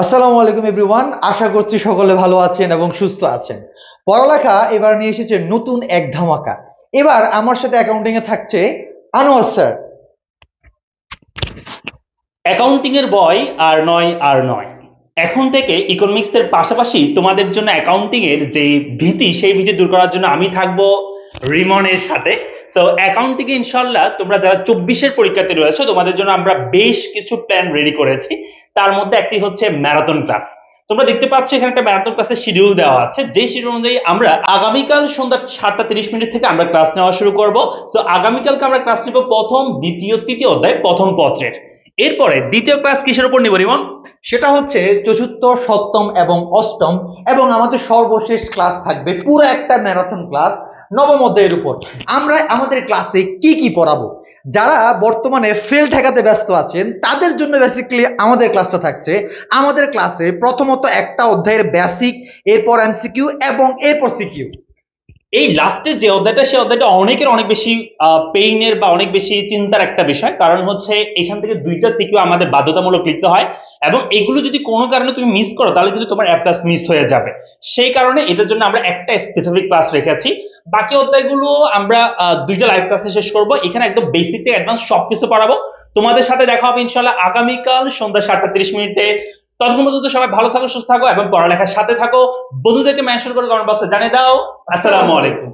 আসসালামু আলাইকুম এভরিওয়ান আশা করছি সকলে ভালো আছেন এবং সুস্থ আছেন। পড়ালেখা এবার নিয়ে এসেছে নতুন এক ধামাকা। এবার আমার সাথে অ্যাকাউন্টিং এ থাকছে আনোয়ার স্যার। অ্যাকাউন্টিং এর বয় আর নয় আর নয়। এখন থেকে ইকোনমিক্স এর পাশাপাশি তোমাদের জন্য অ্যাকাউন্টিং এর যে ভীতি, সেই ভীতি দূর করার জন্য আমি থাকব রিমনের সাথে। তো অ্যাকাউন্টিং ইনশাল্লাহ তোমরা যারা চব্বিশের পরীক্ষাতে রয়েছে, তোমাদের জন্য আমরা বেশ কিছু প্ল্যান রেডি করেছি। তার মধ্যে একটি হচ্ছে ম্যারাথন ক্লাস তোমরা দেখতে পাচ্ছ এখানে একটা ম্যারাথন ক্লাসের শিডিউল দেওয়া আছে। যে শিডিউল অনুযায়ী আমরা আগামীকাল সন্ধ্যা সাতটা তিরিশ মিনিট থেকে আমরা ক্লাস নেওয়া শুরু করব। তো আগামীকালকে আমরা ক্লাস নিব প্রথম, দ্বিতীয়, তৃতীয় অধ্যায়, প্রথম পত্রের। এরপরে দ্বিতীয় ক্লাস কিসের উপর নিব রিমন সেটা হচ্ছে চতুর্থ, সপ্তম এবং অষ্টম এবং আমাদের সর্বশেষ ক্লাস থাকবে। পুরো একটা ম্যারাথন ক্লাস নবম অধ্যায়ের উপর। আমরা আমাদের ক্লাসে কি কি পড়াবো? যারা বর্তমানে ফেল ঠেকাতে ব্যস্ত আছেন, তাদের জন্য বেসিক্যালি আমাদের ক্লাসটা থাকছে। আমাদের ক্লাসে প্রথমত একটা অধ্যায়ের বেসিক এরপর এমসিকিউ এবং এরপর সিকিউ এই লাস্টে যে অধ্যায়টা, সেই অধ্যায়টা অনেকের অনেক বেশি পেইনের বা অনেক বেশি চিন্তার একটা বিষয়। কারণ হচ্ছে এখান থেকে দুইটা সিকিউ আমাদের বাধ্যতামূলক লিখতে হয় এবং এগুলো যদি কোনো কারণে তুমি মিস করো, তাহলে কিন্তু তোমার অ্যাপ্লাস মিস হয়ে যাবে। সেই কারণে এটার জন্য আমরা একটা স্পেসিফিক ক্লাস রেখেছি বাকি অধ্যায়গুলো আমরা দুইটা লাইভ ক্লাসে শেষ করব। এখানে একদম বেসিক থেকে অ্যাডভান্স সবকিছু পড়াবো। তোমাদের সাথে দেখা হবে ইনশাল্লাহ আগামীকাল সন্ধ্যা সাতটা তিরিশ মিনিটে। ততক্ষণ পর্যন্ত সবাই ভালো থাকো, সুস্থ থাকো এবং পড়ালেখার সাথে থাকো। বন্ধুদেরকে মেনশন করে কমেন্ট বক্সে জানিয়ে দাও। আসসালামু আলাইকুম।